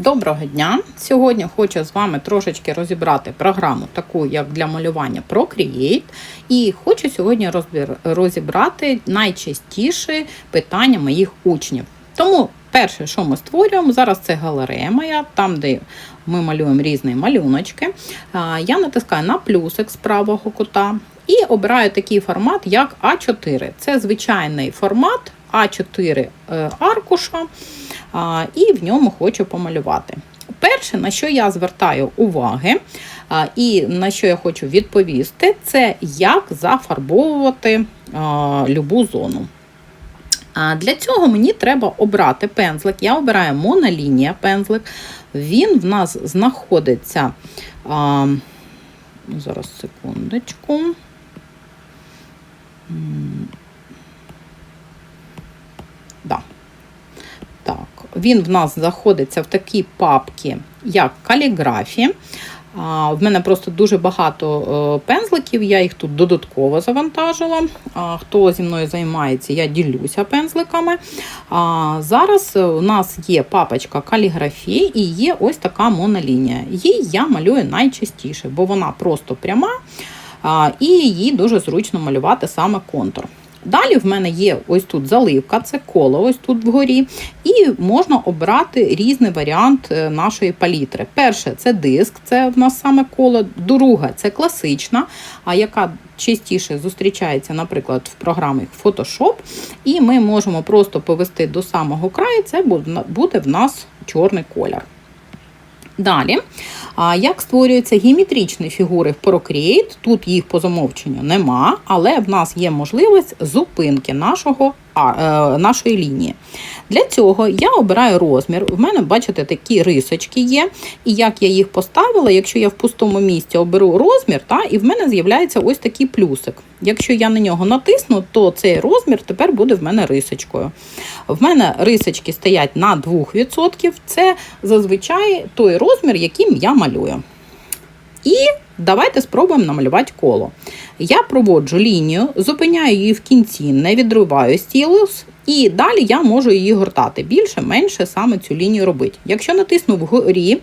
Доброго дня! Сьогодні хочу з вами трошечки розібрати програму, таку як для малювання Procreate. І хочу сьогодні розібрати найчастіші питання моїх учнів. Тому перше, що ми створюємо, зараз це галерея моя, там, де ми малюємо різні малюночки. Я натискаю на плюсик з правого кута і обираю такий формат, як А4. Це звичайний формат А4 е, аркуша і в ньому хочу помалювати. Перше, на що я звертаю уваги, і на що я хочу відповісти, це як зафарбовувати любу зону. Для цього мені треба обрати пензлик. Я обираю монолінія пензлик. Він в нас знаходиться. Зараз секундочку. Да. Так, він в нас знаходиться в такій папці, як каліграфі. В мене просто дуже багато е, пензликів, я їх тут додатково завантажила. Хто зі мною займається, я ділюся пензликами. Зараз у нас є папочка каліграфії і є ось така монолінія. Її я малюю найчастіше, бо вона просто пряма і її дуже зручно малювати саме контур. Далі в мене є ось тут заливка, це коло, ось тут вгорі, і можна обрати різний варіант е, нашої палітри. Перше це диск, це в нас саме коло. Друге це класична, а яка частіше зустрічається, наприклад, в програмі Photoshop. І ми можемо просто повести до самого краю, це буде в нас чорний колір. Далі, як створюються геометричні фігури в Procreate, тут їх по замовченню нема, але в нас є можливість зупинки нашого, е, нашої лінії. Для цього я обираю розмір. В мене, бачите, такі рисочки є. І як я їх поставила, якщо я в пустому місці оберу розмір, та, і в мене з'являється ось такий плюсик. Якщо я на нього натисну, то цей розмір тепер буде в мене рисочкою. В мене рисочки стоять на 2%. Це зазвичай той розмір, яким я малюю. І давайте спробуємо намалювати коло. Я проводжу лінію, зупиняю її в кінці, не відриваю стілус, і далі я можу її гортати. Більше, менше саме цю лінію робити. Якщо натисну вгорі, в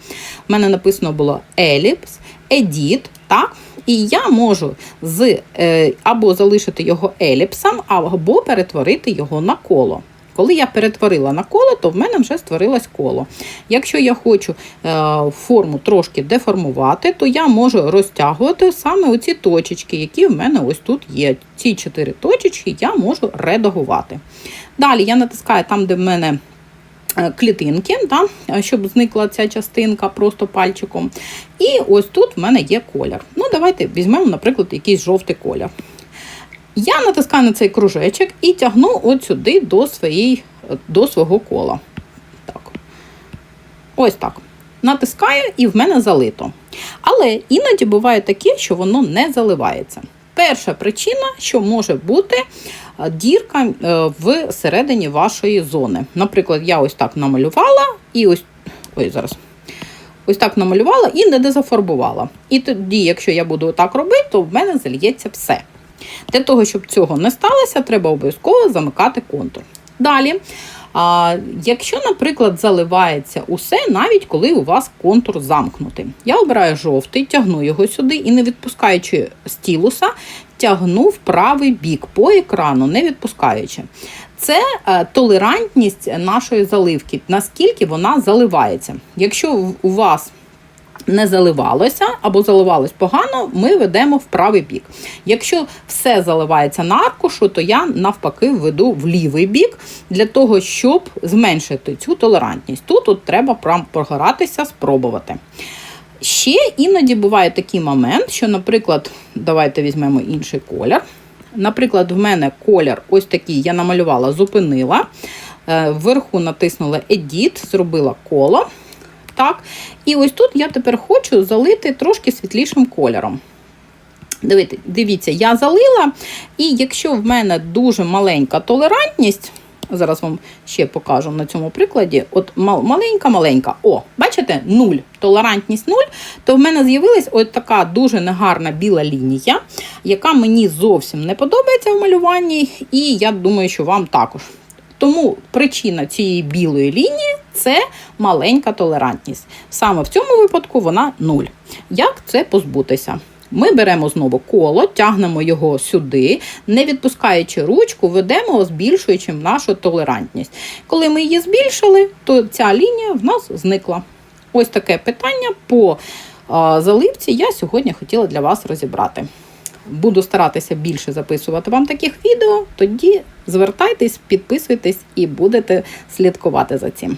мене написано було еліпс, едіт, так? І я можу з, е, або залишити його еліпсом, або перетворити його на коло. Коли я перетворила на коло, то в мене вже створилось коло. Якщо я хочу е, форму трошки деформувати, то я можу розтягувати саме оці точечки, які в мене ось тут є. Ці чотири точечки я можу редагувати. Далі я натискаю там, де в мене е, клітинки, да, щоб зникла ця частинка просто пальчиком. І ось тут в мене є колір. Ну, давайте візьмемо, наприклад, якийсь жовтий колір. Я натискаю на цей кружечок і тягну от сюди до, своєї, до свого кола. Так. Ось так. Натискаю і в мене залито. Але іноді буває таке, що воно не заливається. Перша причина, що може бути дірка е, всередині вашої зони. Наприклад, я ось так намалювала і ось. Ой, зараз. Ось так намалювала і не дезафарбувала. І тоді, якщо я буду так робити, то в мене зальється все. Для того, щоб цього не сталося, треба обов'язково замикати контур. Далі, а, якщо, наприклад, заливається усе, навіть коли у вас контур замкнутий. Я обираю жовтий, тягну його сюди і, не відпускаючи стілуса, тягну в правий бік по екрану, не відпускаючи. Це е, толерантність нашої заливки, наскільки вона заливається. Якщо у вас не заливалося або заливалось погано, ми ведемо в правий бік. Якщо все заливається на аркушу, то я навпаки веду в лівий бік для того, щоб зменшити цю толерантність. Тут от треба прогоратися, спробувати. Ще іноді буває такий момент, що, наприклад, давайте візьмемо інший колір. Наприклад, в мене колір ось такий, я намалювала, зупинила. Е, Вверху натиснула Edit, зробила коло. Так. І ось тут я тепер хочу залити трошки світлішим кольором. Дивіться, я залила, і якщо в мене дуже маленька толерантність, зараз вам ще покажу на цьому прикладі, от маленька-маленька, о, бачите, нуль, толерантність нуль, то в мене з'явилась ось така дуже негарна біла лінія, яка мені зовсім не подобається в малюванні, і я думаю, що вам також. Тому причина цієї білої лінії це маленька толерантність. Саме в цьому випадку вона 0. Як це позбутися? Ми беремо знову коло, тягнемо його сюди, не відпускаючи ручку, ведемо, збільшуючи нашу толерантність. Коли ми її збільшили, то ця лінія в нас зникла. Ось таке питання по заливці я сьогодні хотіла для вас розібрати. Буду старатися більше записувати вам таких відео, тоді звертайтесь, підписуйтесь і будете слідкувати за цим.